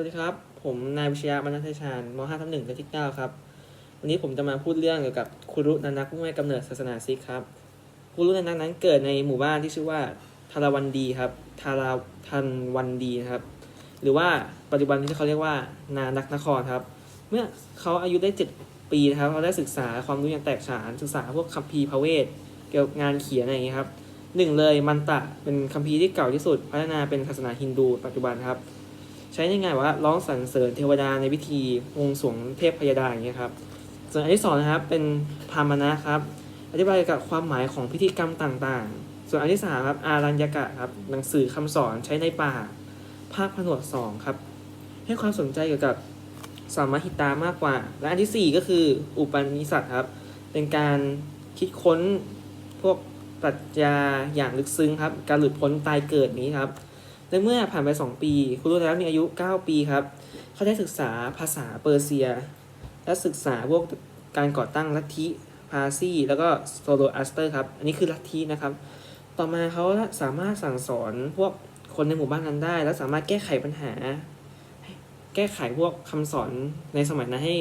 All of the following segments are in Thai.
วัสดีครับ ผมนายวิชยาบรรณทัยชาญม5ทับหนึ่งเลขที่9ครับ วันนี้ผมจะมาพูดเรื่องเกี่ยวกับคุรุนานักผู้ให้กำเนิดศาสนาซิกครับ คุรุนานักนั้นเกิดในหมู่บ้านที่ชื่อว่าทาราวันดีครับทาราทันวันดีนะครับ หรือว่าปัจจุบันที่เขาเรียกว่านานักนครครับ เมื่อเขาอายุได้ 7 ปีนะครับเขาได้ศึกษาความรู้อย่างแตกฉาน ศึกษาพวกคัมภีร์พระเวท เกี่ยวกับงานเขียนอะไรอย่างเงี้ครับหนึ่งเลยมันตะเป็นคัมภีร์ที่เก่าที่สุด พัฒนาเป็นศาสนาฮินดูปัจจุบันครับ ใช้ในงานว่าร้องสรรเสริญเทวดาในพิธีวงสวงเทพพยดาอย่างเงี้ยครับ ส่วนอันที่สองนะครับเป็นพามนะครับ อธิบายเกี่ยวกับความหมายของพิธีกรรมต่างๆ ส่วนอันที่สามครับอารัญญกะครับหนังสือคำสอนใช้ในป่า ภาคผนวกสองครับ ให้ความสนใจเกี่ยวกับสามาหิตามากกว่า และอันที่สี่ก็คืออุปนิสัตครับ เป็นการคิดค้นพวกปรัชญาอย่างลึกซึ้งครับ การหลุดพ้นตายเกิดนี้ครับ และเมื่อผ่านไป 2 ปี คุณรู้แล้วมีอายุ 9 ปีครับ เขาได้ศึกษาภาษาเปอร์เซีย และศึกษาพวกการก่อตั้งลัทธิพาซีแล้วก็โซโลอัสเตอร์ครับ อันนี้คือลัทธินะครับ ต่อมาเขาสามารถสั่งสอนพวกคนในหมู่บ้านนั้นได้ และสามารถแก้ไขปัญหา แก้ไขพวกคำสอนในสมัยนั้นให้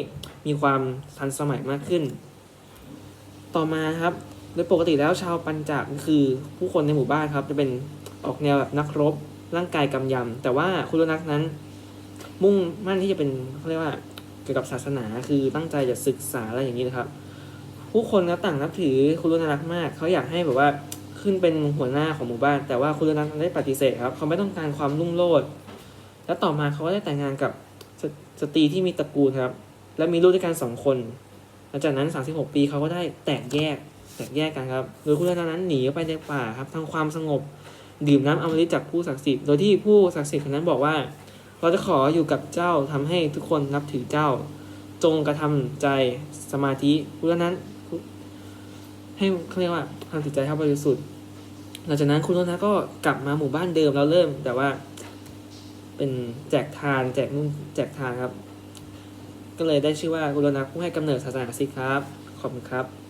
มีความทันสมัยมากขึ้น ต่อมาครับ โดยปกติแล้วชาวปัญจาบคือผู้คนในหมู่บ้านครับ จะเป็นออกแนวแบบนักรบ ร่างกายกำยำ แต่ว่าคุรุนักนั้น มุ่งมั่นที่จะเป็นเขาเรียกว่าเกี่ยวกับศาสนาคือตั้งใจจะศึกษาอะไรอย่างนี้นะครับ ผู้คนก็ต่างนับถือคุรุนักมากเขาอยากให้แบบว่าขึ้นเป็นหัวหน้าของหมู่บ้าน แต่ว่าคุรุนักได้ปฏิเสธครับเขาไม่ต้องการความรุ่งโรจน์แล้วต่อมาเขาก็ได้แต่งงานกับสสตรีที่มีตระกูลครับ และมีลูกด้วยกันสองคนหลังจากนั้น 36 ปีเขาก็ได้แตกแยกแตกแยกกันครับโดยคุรุนักนั้นหนีไปในป่าครับทำความสงบ ดื่มน้ำอมฤตจากผู้ศักดิ์สิทธิ์โดยที่ผู้ศักดิ์สิทธิ์คนนั้นบอกว่า เราจะขออยู่กับเจ้าทำให้ทุกคนนับถือเจ้า จงกระทำใจสมาธิเพราะฉะนั้น ให้เขาเรียกว่าทำจิตใจให้บริสุทธิ์หลังจากนั้นคุณโนนะก็กลับมาหมู่บ้านเดิมแล้วเริ่ม แต่ว่า เป็นแจกทานแจกนู่นแจกทานครับ ก็เลยได้ชื่อว่ากุลนาผู้ให้กำเนิดศาสนาซิกครับ ขอบคุณครับ